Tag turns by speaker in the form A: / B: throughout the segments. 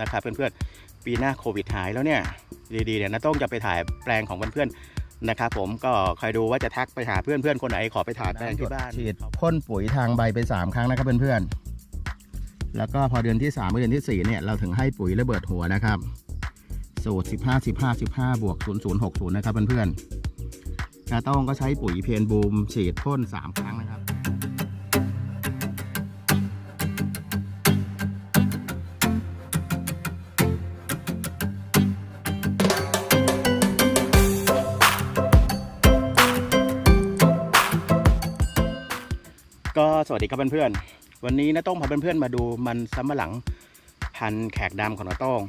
A: นะครับเพื่อนๆปีหน้าโควิดหายแล้วเนี่ยดีๆเนี่ยนาต้องจะไปถ่ายแปลงของเพื่อนๆนะครับผมก็คอยดูว่าจะทักไปหาเพื่อนๆคนไหนขอไปถ่ายแปลงที่บ้าน
B: ฉีดพ่นปุ๋ยทางใบไป 3 ครั้งนะครับเพื่อนๆแล้วก็พอเดือนที่3เดือนที่4เนี่ยเราถึงให้ปุ๋ยระเบิดหัวนะครับสูตร 15 15 15 บวก 0060 นะครับเพื่อนๆนาต้องก็ใช้ปุ๋ยเพนบูมฉีดพ่น 3 ครั้งนะครับ
A: สวัสดีครับเพื่อนๆ วันนี้น้าต้องพาเพื่อนๆมาดูมันสำปะหลังพันธุ์แขกดำของน้าต้อง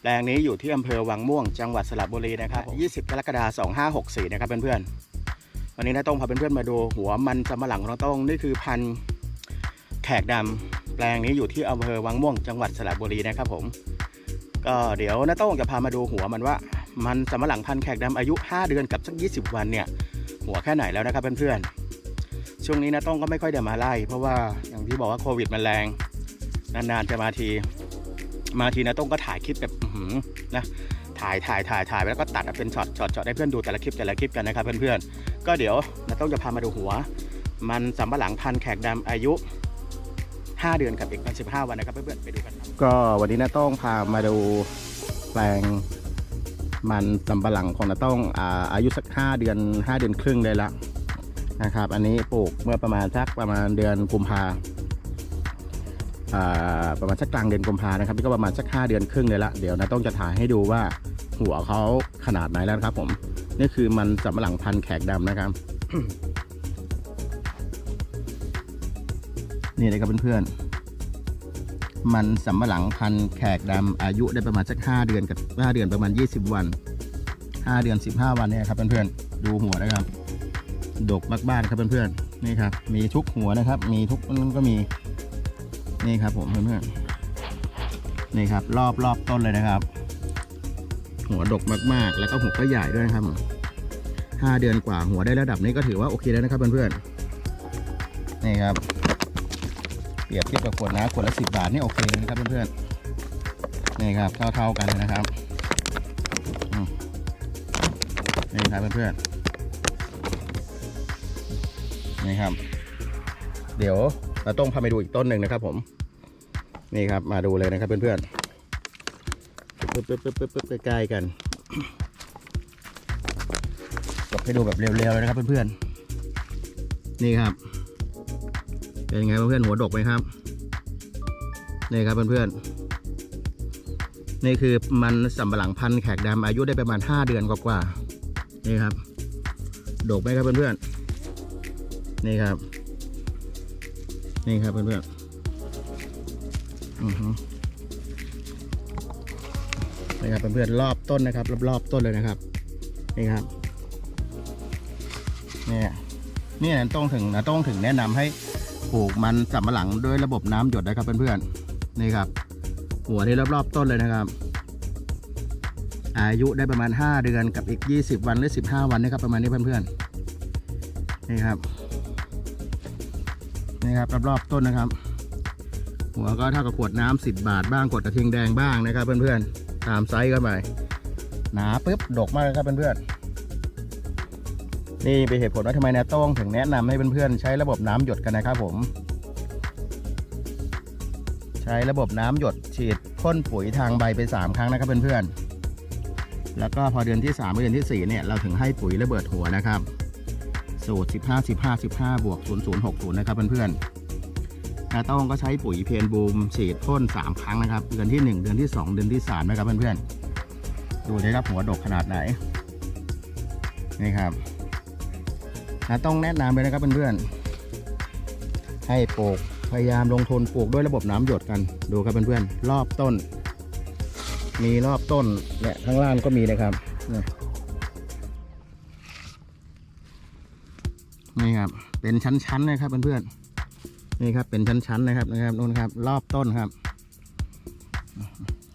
A: แปลงนี้อยู่ที่อำเภอวังม่วงจังหวัดสระบุรีนะครับ 20 กรกฎาคม 2564 นะครับเพื่อนๆ วันนี้น้าต้องพาเพื่อนๆมาดูหัวมันสำปะหลังของน้าต้องนี่คือพันธุ์แขกดำแปลงนี้อยู่ที่อำเภอวังม่วงจังหวัดสระบุรีนะครับผม ก็เดี๋ยวน้าต้องจะพามาดูหัวมันว่า มันสำปะหลังพันธุ์แขกดำอายุ 5 เดือนกับสัก 20 วันเนี่ยหัวแค่ไหนแล้วนะครับเพื่อนๆ ช่วงนี้นะต้องก็ไม่ค่อยได้มาไล่ เพราะว่าอย่างที่บอกว่าโควิดมันแรง นานๆจะมาที มาทีนะต้องก็ถ่ายคลิปแบบหือนะถ่ายถ่ายถ่ายถ่ายแล้วก็ตัดเป็นช็อตช็อตช็อตให้เพื่อนดูแต่ละคลิปแต่ละคลิปกันนะครับเพื่อนๆก็เดี๋ยวนะต้องจะพามาดูหัว มันสำปะหลังพันแขกดำอายุ 5 เดือนกับอีก15วันนะครับเพื่อนๆไปดูกัน
B: ก็วันนี้นาต้องพามาดูแปลงมันสำปะหลังของนาต้องอาอายุสัก 5 เดือน 5 เดือนครึ่งได้ละ นะครับ อันนี้ปลูกเมื่อประมาณสักประมาณเดือนกุมภาประมาณสักกลางเดือนกุมภานะครับนี่ก็ประมาณสัก5เดือนครึ่งเลยละเดี๋ยวนาต้องจะถ่ายให้ดูว่าหัวเขาขนาดไหนแล้วครับผมนี่คือมันสำหลังพันแขกดำนะครับ นี่เลยครับเพื่อนๆมันสำหลังพันแขกดำอายุได้ประมาณสัก5เดือนกับ5เดือนประมาณ 20 วัน5เดือน 15 วันเนี่ยครับเพื่อนๆดูหัวนะครับ ดกมากๆครับเพื่อนๆนี่ครับ มีทุกหัวนะครับ มีทุกนั่นก็มีนี่ครับผมเพื่อนๆนี่ครับ รอบรอบต้นเลยนะครับ หัวดกมากๆ แล้วก็หัวก็ใหญ่ด้วยนะครับห้าเดือนกว่าหัวได้ระดับนี้ก็ถือว่าโอเคแล้วนะครับเพื่อนๆนี่ครับเปรียบเทียบกับขวดน้ำขวดละสิบบาทนี่โอเคเลยนะครับเพื่อนๆนี่ครับเท่าๆกันเลยนะครับนี่ครับเพื่อนๆ นี่ครับ เดี๋ยวเราต้องพาไปดูอีกต้นหนึ่งนะครับ ผม นี่ครับ มาดูเลยนะครับ เพื่อนๆปึ๊บปึ๊บปึ๊บปึ๊บปึ๊บใกล้ๆกันกดให้ดูแบบเร็วๆเลยนะครับ เพื่อนๆนี่ครับเป็นไงเพื่อนๆหัวดกไหมครับนี่ครับเพื่อนๆนี่คือมันสำปะหลังพันธุ์แขกดำอายุได้ประมาณ 5 เดือนกว่าๆนี่ครับ ดกไหมครับเพื่อนๆ นี่ครับ นี่ครับเพื่อนๆอือฮึนี่ครับเพื่อนๆรอบต้นนะครับรอบๆต้นเลยนะครับ นี่ครับเนี่ยนี่นะต้องถึงนะต้องถึงแนะนำให้ปลูกมันสำปะหลังด้วยระบบน้ำหยดนะครับเพื่อนๆนี่ครับ หัวที่รอบๆต้นเลยนะครับอายุได้ประมาณ 5 เดือนกับอีก 20 วันหรือ 15 วันนะครับประมาณนี้เพื่อนๆนี่ครับ นี่ครับรอบๆต้นนะครับ หัวก็เท่ากับขวดน้ำ10 บาทบ้างขวดกระทิงแดงบ้างนะครับ เพื่อนๆตามไซส์กันไปหนาปึ๊บดกมากเลยครับเพื่อนๆนี่เป็นเหตุผลว่าทำไมนาโต้งถึงแนะนำให้เพื่อนๆใช้ระบบน้ำหยดกันนะครับผม ใช้ระบบน้ำหยดฉีดพ่นปุ๋ยทางใบไป 3 ครั้งนะครับเพื่อนๆแล้วก็พอเดือนที่3เดือนที่4เนี่ยเราถึงให้ปุ๋ยระเบิดหัวนะครับ สูตร 15 15 15 บวก 0060 นะครับเพื่อนๆนาต้องก็ใช้ปุ๋ยเพนบูมฉีดพ่น 3 ครั้งนะครับ เดือนที่ 1 เดือนที่ 2 เดือนที่ 3 นะครับเพื่อนๆ ดูได้ครับหัวดกขนาดไหน นี่ครับนะต้องแนะนำเลยนะครับเพื่อนๆ ให้ปลูกพยายามลงทุนปลูกด้วยระบบน้ำหยดกัน ดูครับเพื่อนๆ รอบต้น มีรอบต้นและข้างล่างก็มีนะครับ นี่ครับ เป็นชั้นๆนะครับเพื่อนๆนี่ครับเป็นชั้นๆนะครับนะครับนู่นครับ รอบต้นครับ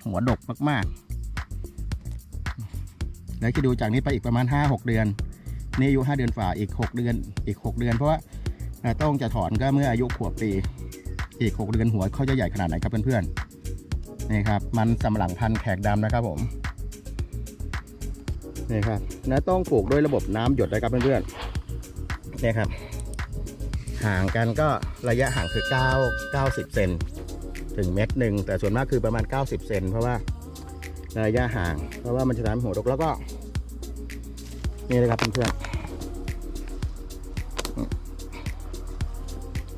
B: หัวดกมากๆ แล้วคิดดูจากนี้ไปอีกประมาณ5-6เดือน นี่อายุ5เดือนฝ่าอีก6เดือน อีก6เดือน เพราะว่าต้องจะถอนก็เมื่ออายุขวบปี อีก6เดือนหัวเขาจะใหญ่ขนาดไหนครับเพื่อนๆนี่ครับ มันสำปะหลังพันแขกดำนะครับผมนี่ครับนะต้องปลูกด้วยระบบน้ำหยดนะครับเพื่อนๆ เนี่ยครับ ห่างกันก็ระยะห่างคือ 9 90 เซนถึงเมตรหนึ่งแต่ส่วนมากคือประมาณ 90 เซนเพราะว่าระยะห่าง เพราะว่ามันจะทำให้หัวรกแล้วก็นี่เลยครับเพื่อนๆ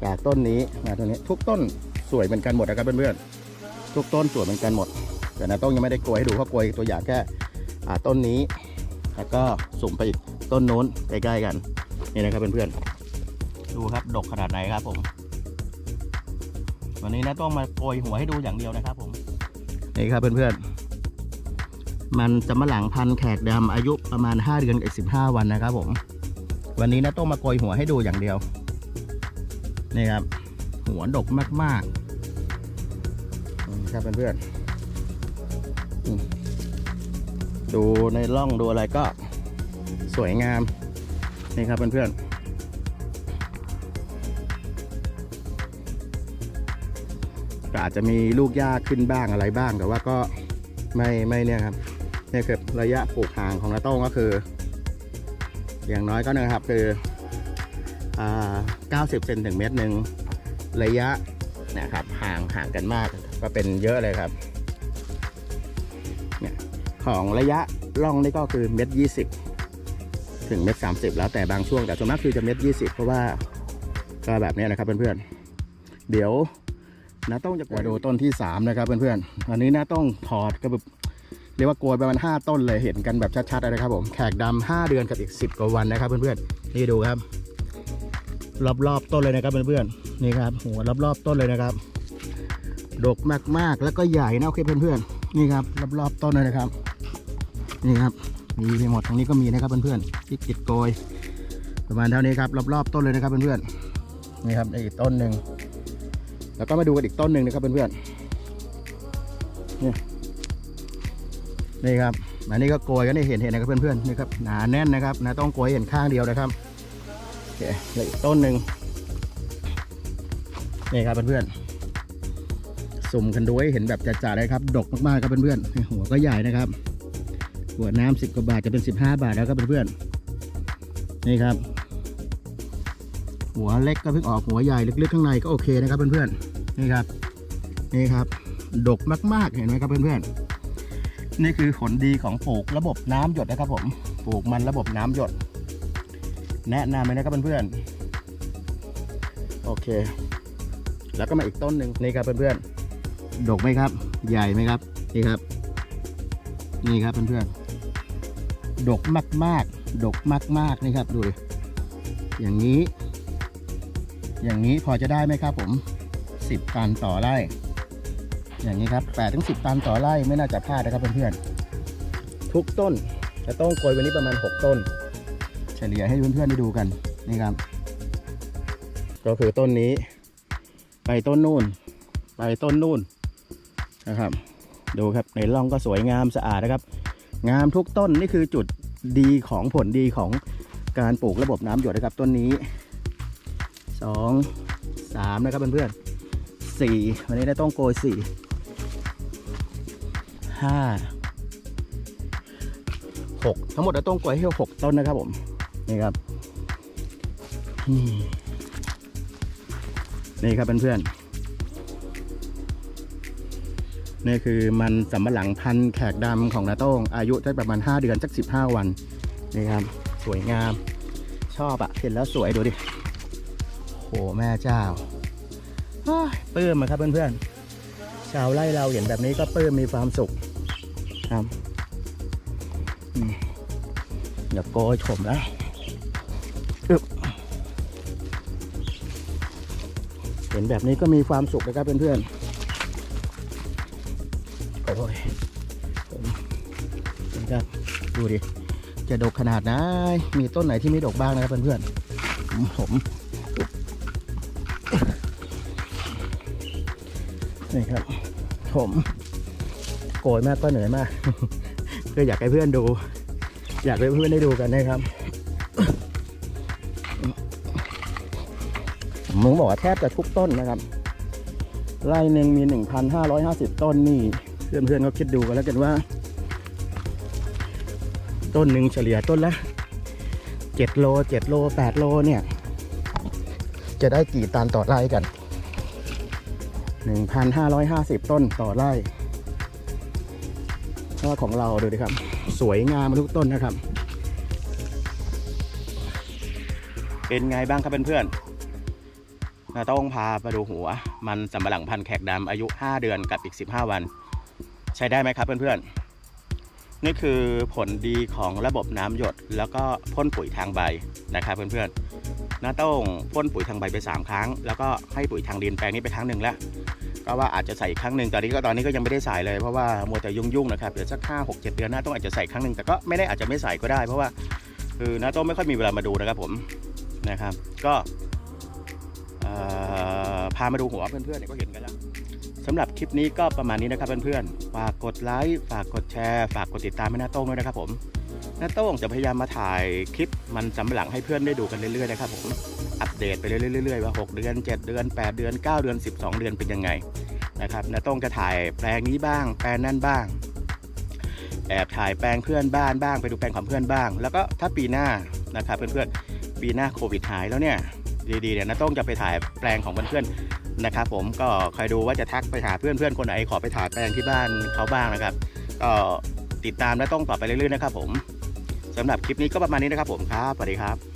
B: จากต้นนี้มาต้นนี้ทุกต้นสวยเหมือนกันหมดนะครับเพื่อนๆทุกต้นสวยเหมือนกันหมด แต่นะต้องยังไม่ได้โกยให้ดูเพราะโกยตัวอย่างแค่ต้นนี้ แล้วก็สุ่มไปอีกต้นโน้นใกล้ๆกัน นี่นะครับเพื่อนๆดูครับดกขนาดไหนครับผม วันนี้นะต้องมาโกยหัวให้ดูอย่างเดียวนะครับ ผมนี่ครับเพื่อนๆมันสำมะหลังพันธุ์แขกดำอายุประมาณ 5 เดือนกับ15วันนะครับผมวันนี้นะต้องมาโกยหัวให้ดูอย่างเดียวนี่ครับ หัวดกมากๆนี่ครับเพื่อนๆอืมดูในร่องดูอะไรก็สวยงาม นี่ครับเพื่อนๆก็อาจจะมีลูกหญ้าขึ้นบ้างอะไรบ้าง แต่ว่าก็ไม่ไม่เนี่ยครับเนี่ยคือระยะปลูกห่างของนาโต้งก็คือ อย่างน้อยก็นะครับคืออ่า90เซนถึงเมตรหนึ่งระยะนะครับห่างห่างกันมากก็เป็นเยอะเลยครับเนี่ยของระยะร่องนี่ก็คือเมตรยี่สิบ ถึงเมตรสามสิบแล้วแต่บางช่วงแต่ส่วนมากคือจะเมตรยี่สิบเพราะว่าก็แบบนี้นะครับเพื่อนๆ เดี๋ยวนาต้องจะมาดูต้นที่สามนะครับเพื่อนๆอันนี้นาต้องถอดก็แบบเรียกว่าโกยประมาณ5ต้นเลยเห็นกันแบบชัดๆนะครับผมแขกดำ5เดือนกับอีก 10 กว่าวันนะครับเพื่อนๆนี่ดูครับ รอบๆต้นเลยนะครับเพื่อนๆนี่ครับหัวรอบๆต้นเลยนะครับดกมากๆแล้วก็ใหญ่นะโอเคเพื่อนๆนี่ครับรอบๆต้นเลยนะครับ นี่ครับ มีไปหมดตรงนี้ก็มีนะครับเพื่อนๆที่กิดโกย ประมาณเท่านี้ครับรอบๆต้นเลยนะครับเพื่อนๆนี่ครับอีกต้นหนึ่งแล้วก็มาดูกันอีกต้นหนึ่งนะครับเพื่อนๆนี่ครับอันนี้ก็โกยกันได้เห็นเห็นนะครับเพื่อนๆนี่ครับหนาแน่นนะครับนะต้องโกยเห็นข้างเดียวนะครับโอเคแล้วอีกต้นหนึ่งนี่ครับเพื่อนๆสุ่มกันดูให้เห็นแบบจ่าๆเลยครับ ดกมากๆครับเพื่อนๆหัวก็ใหญ่นะครับ หัวน้ำสิบกว่าบาทจะเป็นสิบห้าบาทแล้วครับเพื่อนๆนี่ครับ หัวเล็กก็เพิ่งออกหัวใหญ่ลึกๆข้างในก็โอเคนะครับเพื่อนๆนี่ครับ นี่ครับ ดกมากๆเห็นไหมครับเพื่อนๆนี่คือผลดีของปลูกระบบน้ำหยดนะครับ ผมปลูกมันระบบน้ำหยด แนะนำเลยนะครับเพื่อนๆโอเค แล้วก็มาอีกต้นหนึ่งนี่ครับเพื่อนๆดกไหมครับ ใหญ่ไหมครับนี่ครับ นี่ครับเพื่อนๆ ดกมาก ๆ ดกมาก ๆ นี่ครับ ดูดิอย่างนี้ อย่างนี้พอจะได้ไหมครับผม 10 ตันต่อไร่ อย่างนี้ครับ8ถึง10 ตันต่อไร่ไม่น่าจะพลาดนะครับเพื่อนๆ ทุกต้นจะต้องโกยวันนี้ประมาณ 6 ต้น เฉลี่ยให้เพื่อนๆได้ดูกันนี่ครับ ก็คือต้นนี้ ไปต้นนู่น ไปต้นนู่นนะครับ ดูครับในร่องก็สวยงามสะอาดนะครับ งามทุกต้นนี่คือจุดดีของผลดีของการปลูกระบบน้ำหยดนะครับต้นนี้สองสามนะครับเพื่อนๆสี่วันนี้ได้ต้องโกยสี่ห้าหกทั้งหมดเราต้องโกล้วยให้หกต้นนะครับผม นี่ครับ นี่ครับเพื่อนๆ นี่คือมันสำปะหลังพันธุ์แขกดำของนาโต้ง อายุได้ประมาณ 5 เดือนสัก 15 วัน นี่ครับ สวยงาม ชอบอะเห็นแล้วสวยดูดิโหแม่เจ้าอ้ยปลื้มอะครับเพื่อนๆ ชาวไร่เราเห็นแบบนี้ก็ปลื้มมีความสุขครับอืมเดี๋ยโกยชมแล้วเห็นแบบนี้ก็มีความสุขนะครับเพื่อนๆ โอ้ยผมนี่ครับดูดิ จะดกขนาดไหนมีต้นไหนที่ไม่ดกบ้างนะครับเพื่อนๆผมผมนี่ครับ ผมโกยมากก็เหนื่อยมากก็อยากให้เพื่อนดู อยากให้เพื่อนได้ดูกันนะครับผมบอกว่าแทบจะทุกต้นนะครับไร่หนึ่งมี 1,550 ต้นนี่ เพื่อนๆก็คิดดูกันแล้วกันว่า ต้นหนึ่งเฉลี่ยต้นละ7โล7โล8โลเนี่ย จะได้กี่ตันต่อไร่กัน1,550ต้นต่อไร่เพราะว่าของเราดูดิครับ สวยงามทุกต้นนะครับ
A: เป็นไงบ้างครับเพื่อนๆเราต้องพาไปดูหัว มันสำปะหลังพันธุ์แขกดำอายุ 5 เดือนกับอีก 15 วัน ช้ได้ไหมครับเพื่อนๆ นี่คือผลดีของระบบน้ำหยด แล้วก็พ่นปุ๋ยทางใบนะครับเพื่อนๆน้าต้องพ่นปุ๋ยทางใบไป 3 ครั้ง แล้วก็ให้ปุ๋ยทางดินแปลงนี้ไปครั้งหนึ่งแล้วก็ว่าอาจจะใส่อีกครั้งหนึ่งตอนนี้ก็ตอนนี้ก็ยังไม่ได้ใส่เลยเพราะว่ามัวแต่ยุ่งๆนะครับเดี๋ยวสักห้าหกเจ็ดเดือนหน้าต้องอาจจะใส่ครั้งหนึ่งแต่ก็ไม่ได้อาจจะไม่ใส่ก็ได้ เพราะว่าคือน้าต้องไม่ค่อยมีเวลามาดูนะครับผมนะครับ ก็พามาดูหัวเพื่อนๆเนี่ยก็เห็นกันแล้ว สำหรับคลิปนี้ก็ประมาณนี้นะครับเพื่อนๆ ฝากกดไลค์ ฝากกดแชร์ ฝากกดติดตามให้น้าโต้งด้วยนะครับผมน้าโต้งจะพยายามมาถ่ายคลิปมันสำปะหลังให้เพื่อนได้ดูกันเรื่อยๆนะครับผม อัปเดตไปเรื่อยๆว่า 6 เดือน 7 เดือน 8 เดือน 9 เดือน 12 เดือนเป็นยังไงนะครับน้าต้องจะถ่ายแปลงนี้บ้าง แปลงนั่นบ้าง แอบถ่ายแปลงเพื่อนบ้านบ้าง ไปดูแปลงของเพื่อนบ้าง แล้วก็ถ้าปีหน้านะครับเพื่อนๆ ปีหน้าโควิดหายแล้วเนี่ยดีๆเนี่ยน้าต้องจะไปถ่ายแปลงของเพื่อนๆ นะครับผมก็คอยดูว่าจะทักไปหาเพื่อนเพื่อนคนไหนขอไปถ่ายแปลงที่บ้านเขาบ้างนะครับ ก็ติดตามและต้องต่อไปเรื่อยๆนะครับผมสำหรับคลิปนี้ก็ประมาณนี้นะครับผมครับสวัสดีครับ